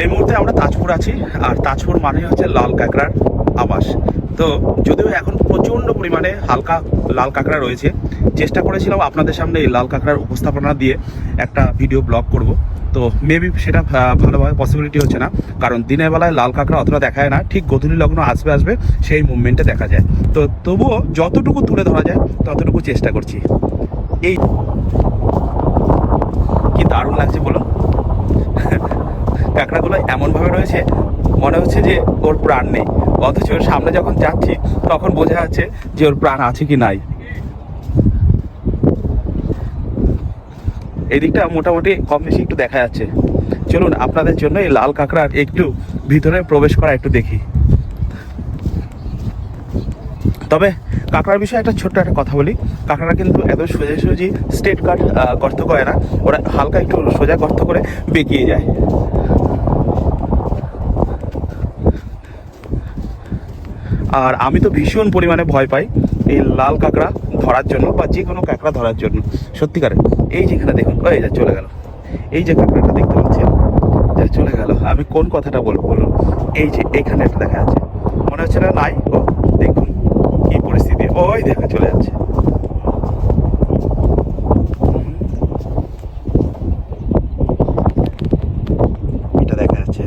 এই মুহূর্তে আমরা তাজপুর আছি, আর তাজপুর মানে হচ্ছে লাল কাঁকড়ার আবাস। তো যদিও এখন প্রচণ্ড পরিমাণে হালকা লাল কাঁকড়া রয়েছে, চেষ্টা করেছিলাম আপনাদের সামনে এই লাল কাঁকড়ার উপস্থাপনা দিয়ে একটা ভিডিও ব্লগ করব। তো মেবি সেটা ভালোভাবে পসিবিলিটি হচ্ছে না, কারণ দিনের বেলায় লাল কাঁকড়া অতটা দেখায় না, ঠিক গধূলি লগ্ন আসবে আসবে সেই মুভমেন্টে দেখা যায়। তো তবুও যতটুকু তুলে ধরা যায়, ততটুকু চেষ্টা করছি। এই কি দারুণ লাগছে বলুন? কাঁকড়াগুলো এমনভাবে রয়েছে, মনে হচ্ছে যে ওর প্রাণ নেই। অথচ ওর সামনে যখন যাচ্ছি, তখন বোঝা যাচ্ছে যে ওর প্রাণ আছে কি নাই। এদিকটা মোটামুটি কম বেশি একটু দেখা যাচ্ছে। চলুন, আপনাদের জন্য এই লাল কাঁকড়ার একটু ভিতরে প্রবেশ করা একটু দেখি। তবে কাঁকড়ার বিষয়ে একটা ছোট্ট একটা কথা বলি। কাঁকড়া কিন্তু এত সোজাসুজি স্টেট কাট গর্ত করে না। ওরা হালকা একটু সোজা গর্ত করে বেঁকিয়ে যায়। আর আমি তো ভীষণ পরিমাণে ভয় পাই এই লাল কাঁকড়া ধরার জন্য বা যে কোনো কাঁকড়া ধরার জন্য। সত্যিকারে, এই যেখানে দেখুন, ওই যা চলে গেল। এই যে কাঁকড়াটা দেখতে পাচ্ছেন, যা চলে গেল। আমি কোন কথাটা বলব বলুন? এই যে এইখানে একটা দেখা যাচ্ছে। মনে হচ্ছে না নাই? ও, দেখুন, কি পরিস্থিতি। ওই দেখা চলে যাচ্ছে। দেখা যাচ্ছে।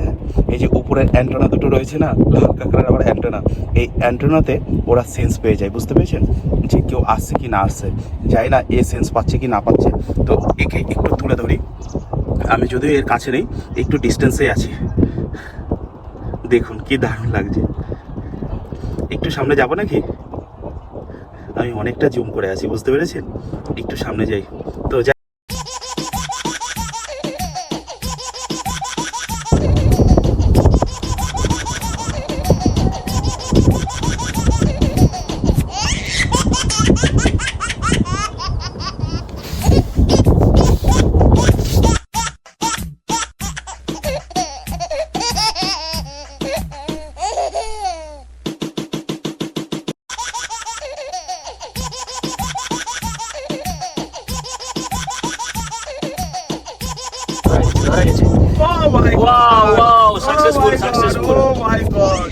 এই যে উপরের অ্যান্টেনা দুটো রয়েছে না লাল কাঁকড়ার আবার অ্যান্টেনা এই অ্যান্টেনাতে ওরা সেন্স পেয়ে যায়, বুঝতে পেরেছেন? যে কেউ আসছে কি না আসছে। যাই না এ সেন্স পাচ্ছে কি না পাচ্ছে। তো একে একটু তুলে ধরি। আমি যদিও এর কাছে নেই, একটু ডিস্টেন্সে আছি। দেখুন কি দারুণ লাগছে। একটু সামনে যাব নাকি? আমি অনেকটা জুম করে আছি, বুঝতে পেরেছেন? একটু সামনে যাই। তো Oh God! wow, Oh successful, my successful. Oh my God!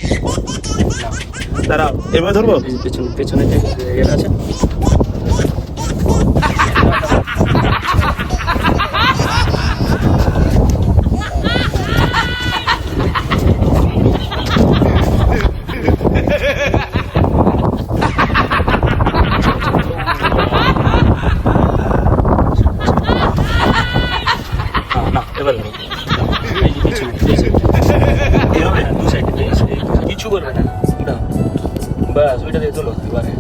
দাঁড়াও এবার ধরবো পেছনে পেছনে যে আছে হ্যাঁ, না এবার ধরো। এই যে পিছনে, পিছনে। এভাবে দু সাইডে কিছু করবে না দাও। বাস ওইটা দিয়ে তোলো এবারে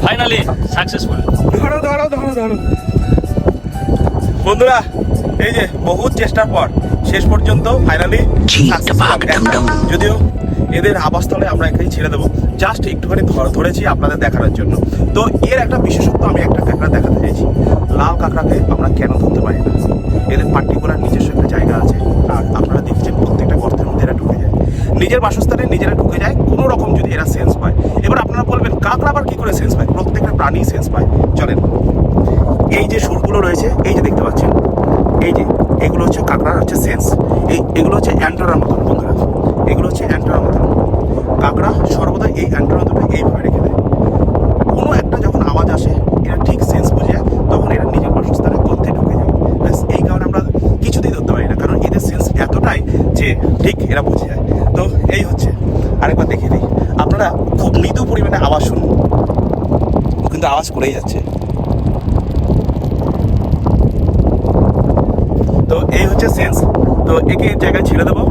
ফাইনালি সাকসেসফুল ধরো ধরো ধরো ধরো বন্ধুরা এই যে বহুত চেষ্টার পর শেষ পর্যন্ত ফাইনালি যদিও এদের আবাসস্থলে আমরা এখানে ছেড়ে দেবো। জাস্ট একটুখানি ধর- ধরেছি আপনাদের দেখানোর জন্য। তো এর একটা বিশেষত্ব আমি একটা কাঁকড়া দেখাতে চাইছি। লাল কাঁকড়াকে আমরা কেন নিজের বাসস্থানে নিজেরা ঢুকে যায়, কোনো রকম যদি এরা সেন্স পায়। এবার আপনারা বলবেন, কাঁকড়া আবার কি করে সেন্স পায়? প্রত্যেকটা প্রাণী সেন্স পায়। চলেন, এই যে সুরগুলো রয়েছে, এই যে দেখতে পাচ্ছেন, এই যে, এগুলো হচ্ছে কাঁকড়ার হচ্ছে সেন্স এই, এগুলো হচ্ছে অ্যান্টোনার মতন, বন্ধুরা। এগুলো হচ্ছে অ্যান্টোনার মতন। কাঁকড়া সর্বদা এই অ্যান্টোনা দুটো এইভাবে রেখে দেয়। কোনো একটা যখন আওয়াজ আসে, এরা ঠিক সেন্স বুঝে, তখন এরা নিজের বাসস্থানে গর্তে ঢুকে যায়। ব্যাস, এই কারণে আমরা কিছুতেই ধরতে পারি না, কারণ এদের সেন্স এতটাই যে ঠিক এরা বুঝে যায়। তো এই হচ্ছে। আরেকবার দেখে দিই আপনারা খুব মৃদু পরিমাণে আওয়াজ শুনুন। কিন্তু আওয়াজ করেই যাচ্ছে। তো এই হচ্ছে সেন্স। তো একে জায়গায় ছেড়ে দেবো।